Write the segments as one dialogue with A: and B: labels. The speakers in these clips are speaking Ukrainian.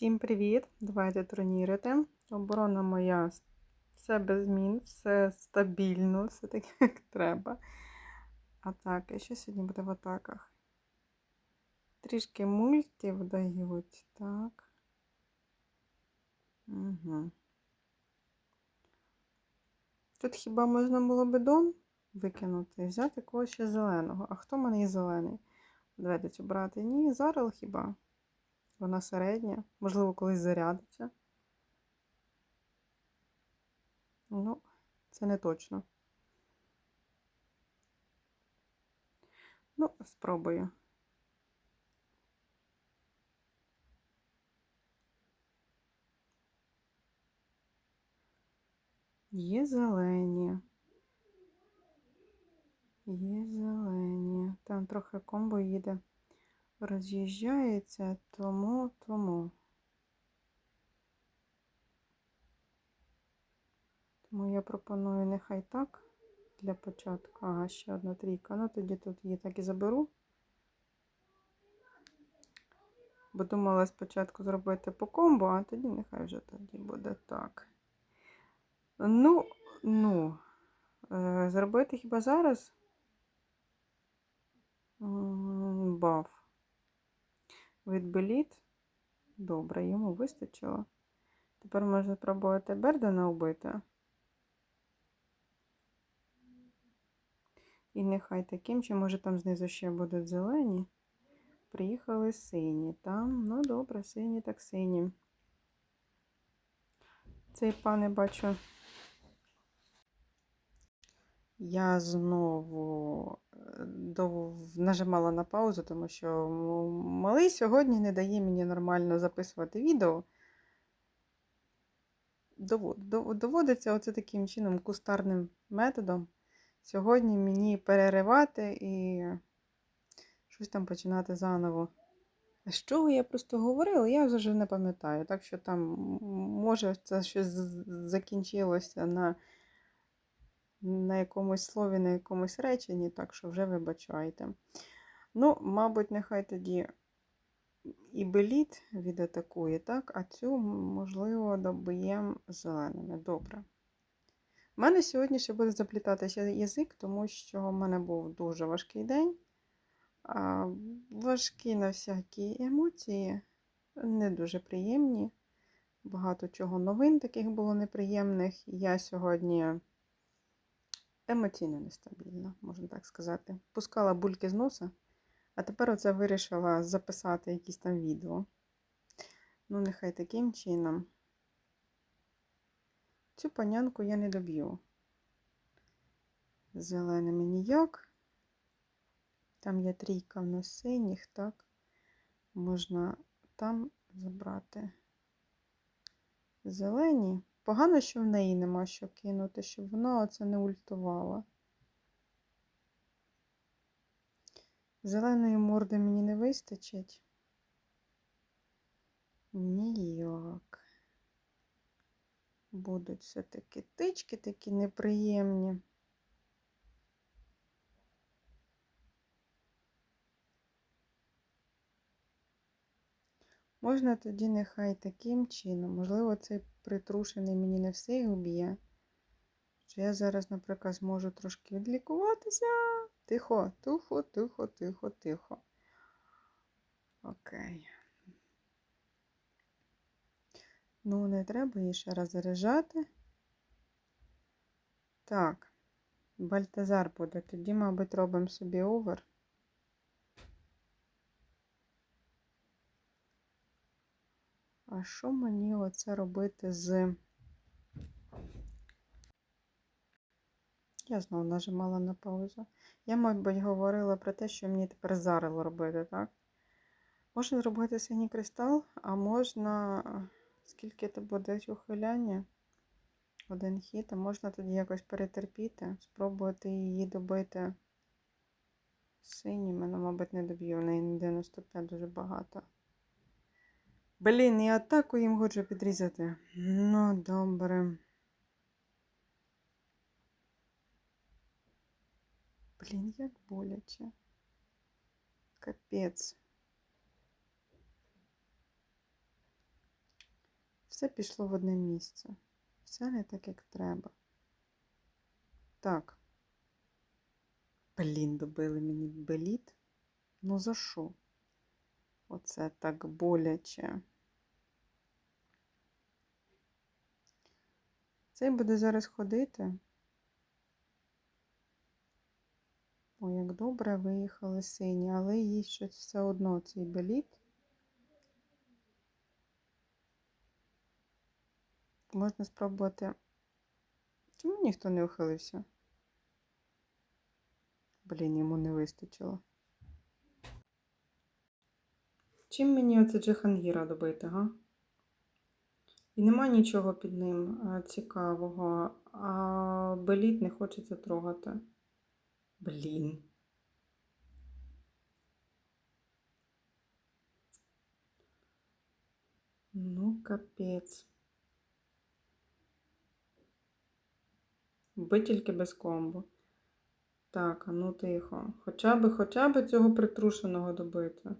A: Всім привіт! Давайте турнірити. Оборона моя все без змін, все стабільно, все таке, як треба. Атаки. Що сьогодні буде в атаках? Трішки мультів дають, так. Угу. Тут хіба можна було би дом викинути і взяти когось ще зеленого. А хто в мене є зелений? Доведеться брати. Ні, зараз хіба. Вона середня, можливо, колись зарядиться. Ну, це не точно. Ну, спробую. Є зелені. Є зелені. Там трохи комбо їде роз'їжджається, тому, тому. Тому я пропоную нехай так для початку. Ага, ще одна трійка. Ну, тоді тут її так і заберу. Бо думала спочатку зробити по комбо, а тоді нехай вже тоді буде так. Ну, ну, е, зробити хіба зараз? Баф. Відбеліт. Добре, йому вистачило. Тепер можна спробувати Бердена вбити. І нехай таким, чи може там знизу ще будуть зелені. Приїхали сині. Там, ну добре, сині так сині. Цей пане бачу. Я знову нажимала на паузу, тому що малий сьогодні не дає мені нормально записувати відео. Доводиться оце таким чином кустарним методом. Сьогодні мені переривати і щось там починати заново. З чого я просто говорила, я вже не пам'ятаю. Так що там, може, це щось закінчилося на на якомусь слові, на якомусь реченні, так що вже вибачайте. Ну, мабуть, нехай тоді і беліт відатакує, так? А цю, можливо, доб'ємо зеленими. Добре. У мене сьогодні ще буде заплітатися язик, тому що в мене був дуже важкий день. Важкі на всякі емоції, не дуже приємні. Багато чого новин таких було неприємних. Я сьогодні емоційно нестабільна, можна так сказати. Пускала бульки з носа, а тепер оце вирішила записати якісь там відео. Ну, нехай таким чином. Цю панянку я не доб'ю. Зеленими ніяк. Там є трійка в нас синіх, так? Можна там забрати зелені. Погано, що в неї нема що кинути, щоб вона оце не ультувала. Зеленої морди мені не вистачить. Ніяк. Будуть все-таки тички такі неприємні. Можна тоді нехай таким чином, можливо, цей притрушений мені не все уб'є. Що я зараз, наприклад, зможу трошки відлікуватися. Тихо, тихо, тихо, тихо, тихо. Окей. Ну, не треба її ще раз заряджати. Так, Бальтазар буде. Тоді, мабуть, робимо собі овер. А що мені оце робити з. Я знову нажимала на паузу. Я, мабуть, говорила про те, що мені тепер зарило робити, так? Можна зробити синій кристал, а можна, скільки це буде ухиляння? Один хід, а можна тоді якось перетерпіти, спробувати її добити синіми, ну, мабуть, не доб'ю. В неї 95 дуже багато. Блін, і атаку їм хочу підрізати. Ну, добре. Блін, як боляче. Капець. все пішло в одне місце. Все не так, як треба. Так. Блін, добили мені беліт. Ну за що? Оце так боляче. Цей буде зараз ходити. Ой, як добре виїхали сині, але їй щось все одно цей беліт. Можна спробувати. Чому ніхто не ухилився? Блін, йому не вистачило. Чим мені оце Джихангіра добити, га? І нема нічого під ним цікавого, а беліт не хочеться трогати. Блін. Ну, капець. Би тільки без комбо. Так, а ну тихо. Хоча би, хоча би цього притрушеного добити.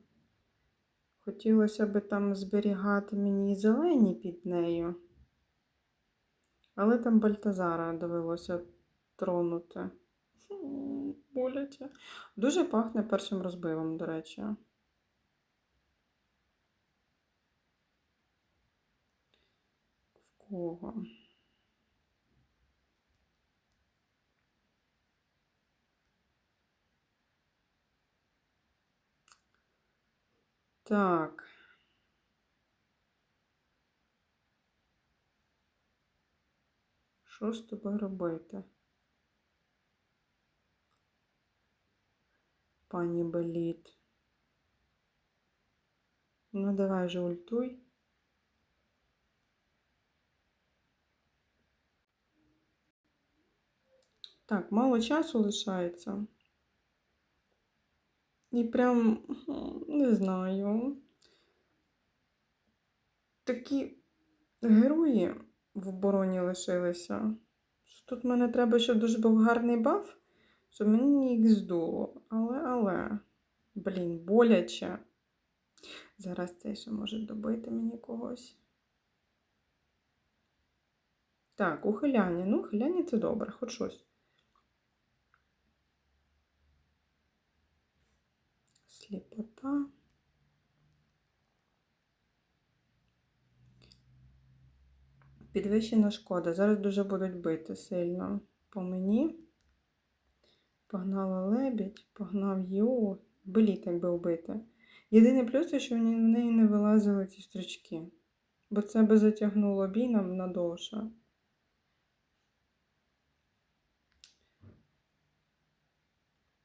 A: Хотілося би там зберігати мені зелені під нею. Але там Бальтазара довелося тронути. Боляче. Дуже пахне першим розбивом, до речі. В Так. Що з тобою робити? Пані Беліт. Ну, давай же ультуй. Так, мало часу лишається. І прям, не знаю. Такі герої в обороні лишилися. Що Тут мене треба, щоб дуже був гарний баф, щоб мені їх здуло. Але, але, блін, боляче. Зараз цей ще може добити мені когось. Так, ухиляння. Ну, ухиляння це добре, хоч щось. Сліпота. Підвищена шкода. Зараз дуже будуть бити сильно по мені. Погнала лебідь, погнав Ю. Беліт, якби вбити. Єдиний плюс, що в неї не вилазили ці стрічки. Бо це би затягнуло бій нам надовше.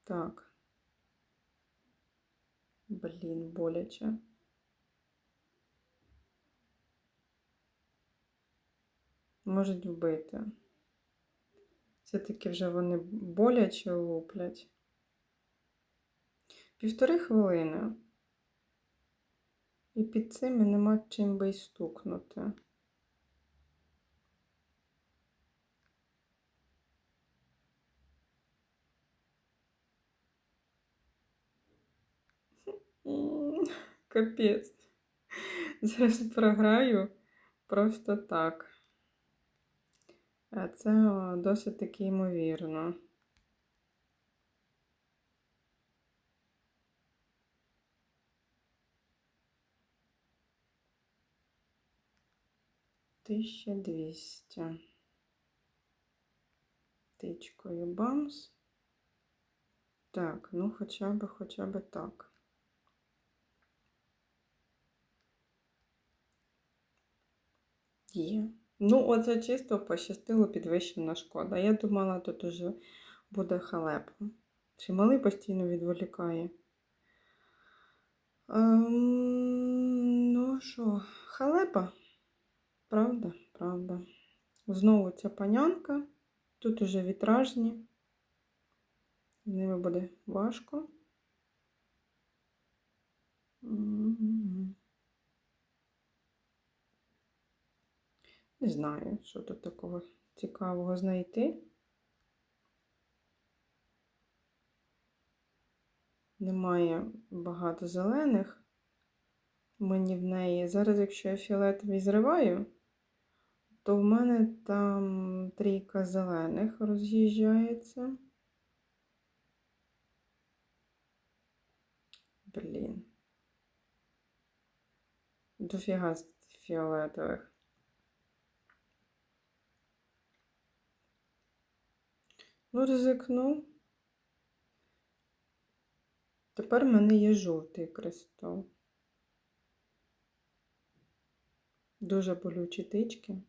A: Так. Блін, боляче. Можуть вбити. Все-таки вже вони боляче луплять. Півтори хвилини. І під цим нема чим би й стукнути. М, Капець. Зараз програю просто так. А це досить таки ймовірно. Тисяча двісті. Тичкою бамс. Так, ну хоча б, хоча б так. Є. Ну, оце чисто пощастило підвищена шкода. Я думала, тут уже буде халепа. Чи малий постійно відволікає? Ем, ну що, халепа? Правда, правда. Знову ця панянка. Тут уже вітражні. З ними буде важко. М. Не знаю, що тут такого цікавого знайти. Немає багато зелених. Мені в неї. Зараз, якщо я фіолетовий зриваю, то в мене там трійка зелених роз'їжджається. Блін. Дофіга фіолетових. Ну, ризикну. Тепер в мене є жовтий кристал. Дуже болючі тички.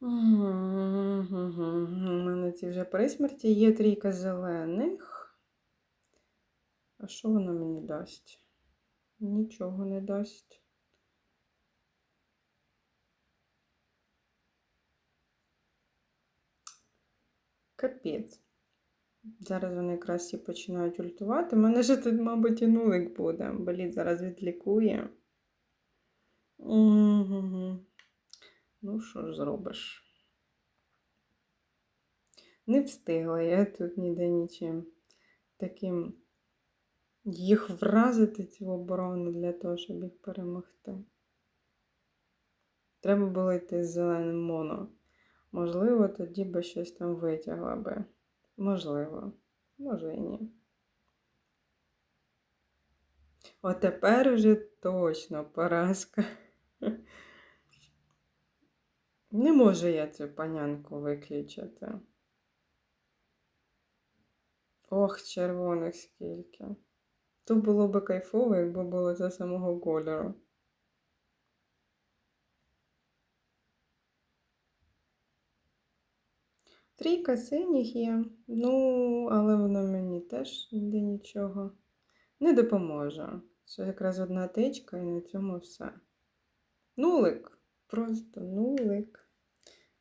A: У мене ці вже при смерті є трійка зелених. А що воно мені дасть? Нічого не дасть. Капець. Зараз вони якраз всі починають ультувати. У мене ж тут, мабуть, і нулик буде. Боліт зараз відлікує. Угу. Ну, що ж зробиш? Не встигла я тут ніде нічим таким їх вразити, цю оборону для того, щоб їх перемогти. Треба було йти з зеленим моно. Можливо, тоді би щось там витягла би. Можливо, може і ні. От тепер вже точно поразка. Не можу я цю панянку виключити. Ох, червоних скільки. То було би кайфово, якби було це самого кольору. Трійка синіх є, ну, але воно мені теж ніде нічого не допоможе. Це якраз одна тичка і на цьому все. Нулик. Просто нулик.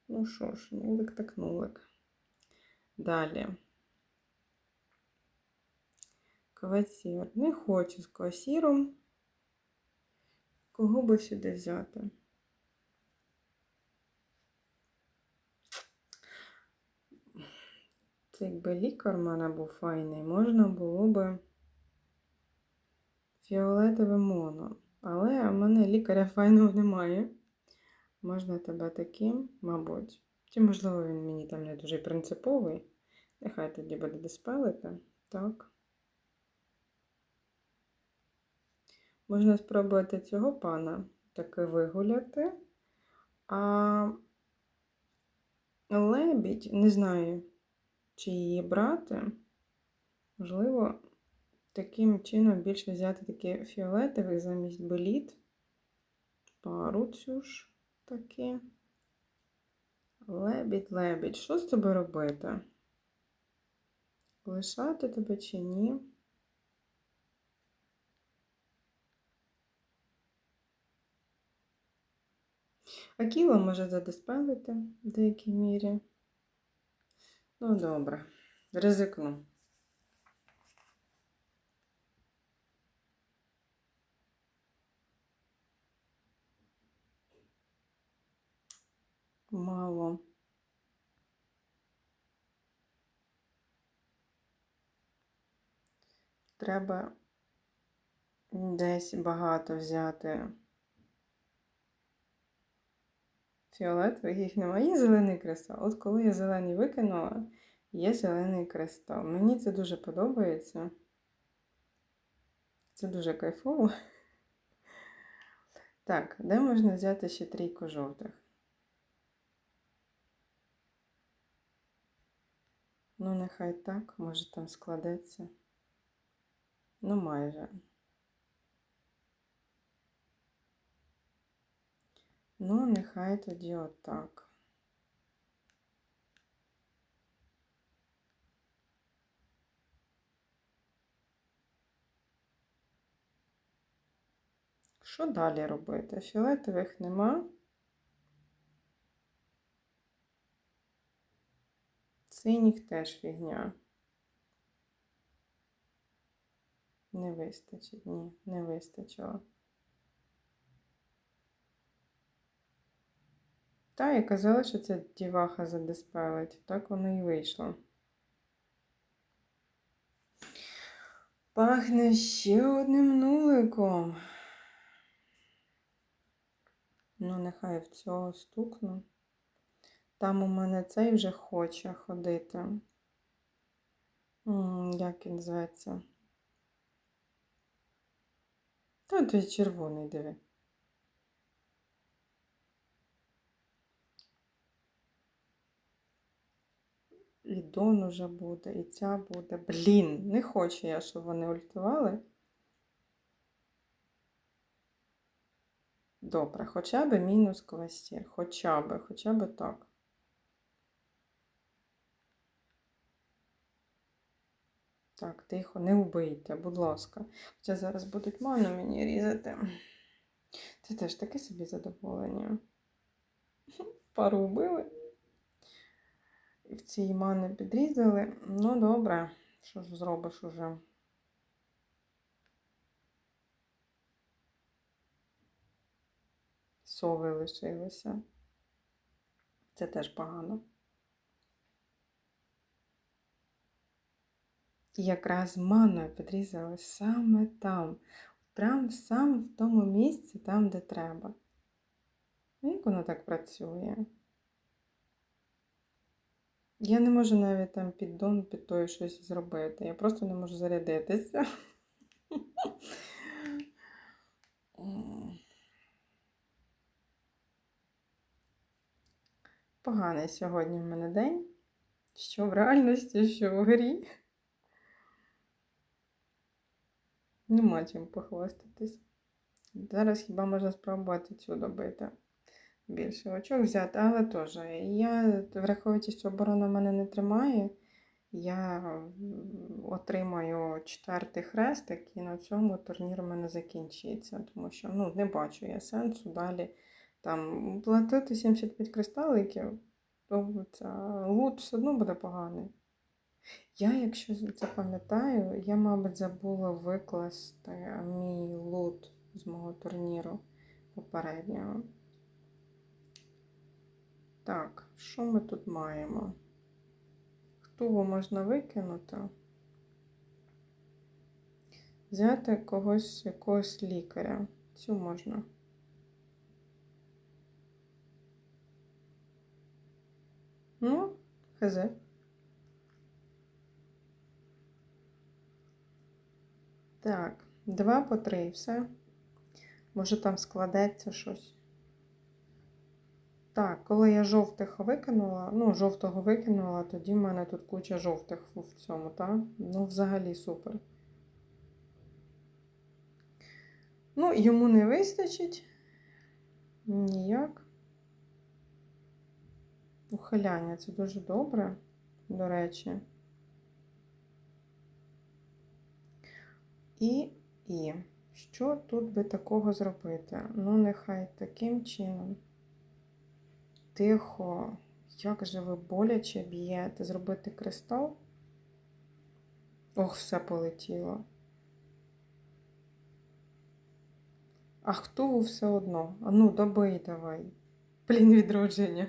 A: Ну що ж, нулик так нулик. Далі. Квасір. Не хочу з квасіром. Кого би сюди взяти? Це якби лікар в мене був файний, можна було би фіолетове моно. Але в мене лікаря файного немає. Можна тебе таким, мабуть. Чи, можливо, він мені там не дуже принциповий. Нехай тоді буде диспелити. Так. Можна спробувати цього пана таки вигуляти. А лебідь, не знаю, чи її брати. Можливо, таким чином більше взяти такі фіолетових замість боліт. Пару цю ж таки. Лебідь, лебідь. Що з тобою робити? Лишати тебе чи ні? Акіла може задиспелити в деякій мірі. Ну, добре, ризикну. Мало. Треба десь багато взяти фіолетових, їх немає. Є зелений кристал. От коли я зелений викинула, є зелений кристал. Мені це дуже подобається. Це дуже кайфово. Так, де можна взяти ще трійку жовтих? Ну, нехай так, може там складеться. Ну, майже. Ну, нехай тоді отак. Що далі робити? Фіолетових нема. Синіх теж фігня. Не вистачить, ні, не вистачило. Та, я казала, що це діваха задиспелить. Так воно і вийшло. Пахне ще одним нуликом. Ну, нехай в цього стукну. Там у мене цей вже хоче ходити. Як він зветься? Та той червоний диви. І Дон уже буде, і ця буде. Блін, не хочу я, щоб вони ультивали. Добре, хоча б мінус квестір. Хоча б, хоча б так. Так, тихо, не вбийте, будь ласка. Хоча зараз будуть ману мені різати. Це теж таке собі задоволення. Пару вбили. В цій мани підрізали. Ну, добре, що ж зробиш уже? Сови лишилися. Це теж погано. І якраз маною підрізали саме там, прям сам в тому місці, там, де треба. Як воно так працює? Я не можу навіть там під дон, під той щось зробити. Я просто не можу зарядитися. Поганий сьогодні в мене день. Що в реальності, що в грі. Нема чим похвастатись. Зараз хіба можна спробувати цю добити. Більше очок взяти, але теж. Я, враховуючи, що оборона мене не тримає, я отримаю четвертий хрестик і на цьому турнір у мене закінчиться. Тому що ну, не бачу я сенсу далі там платити 75 кристаликів, то це лут все одно буде поганий. Я, якщо це пам'ятаю, я, мабуть, забула викласти мій лут з мого турніру попереднього. Так, що ми тут маємо? Хтуву можна викинути. Взяти когось, якогось лікаря. Цю можна. Ну, хз. Так, два по три, все. Може там складеться щось. Так, коли я жовтих викинула, ну, жовтого викинула, тоді в мене тут куча жовтих в цьому, так? Ну, взагалі супер. Ну, йому не вистачить. Ніяк. Ухиляння це дуже добре, до речі. І, і, що тут би такого зробити? Ну, нехай таким чином. Тихо, як же ви боляче б'єте? Зробити кристал? Ох, все полетіло. А хто все одно? А ну, добий давай. Блін, відродження.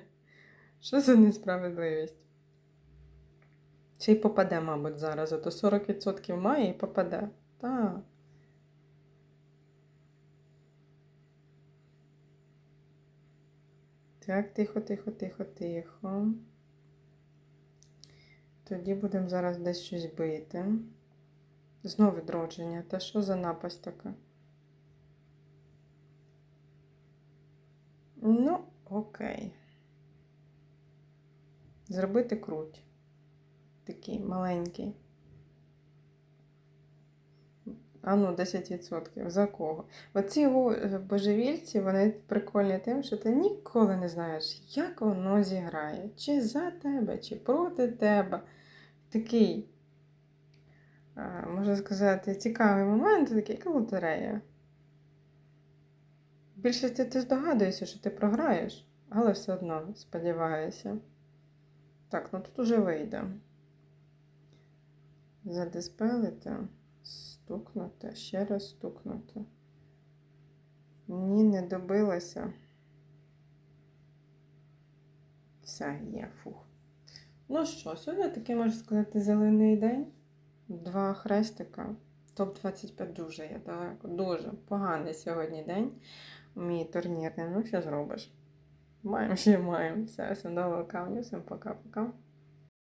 A: Що за несправедливість? Ще й попаде, мабуть, зараз. А то 40% має і попаде. Так. Так, тихо, тихо, тихо, тихо. Тоді будемо зараз десь щось бити. Знову відродження. Та що за напасть така? Ну, окей. Зробити круть. Такий маленький. А ну, 10%. За кого? Оці е, божевільці, вони прикольні тим, що ти ніколи не знаєш, як воно зіграє. Чи за тебе, чи проти тебе. Такий, можна сказати, цікавий момент, такий як лотерея. Більшості ти здогадуєшся, що ти програєш, але все одно сподіваюся. Так, ну тут уже вийде. Задиспелити. Стукнути, ще раз стукнути. Ні, не добилася. Все, є, фух. Ну що, сьогодні такий, можна сказати, зелений день. Два хрестика. Топ-25 дуже я далеко. Дуже поганий сьогодні день. Мій турнірний. Ну, що зробиш? Маємо, що маємо. Все, всім доброго камню, всім пока-пока.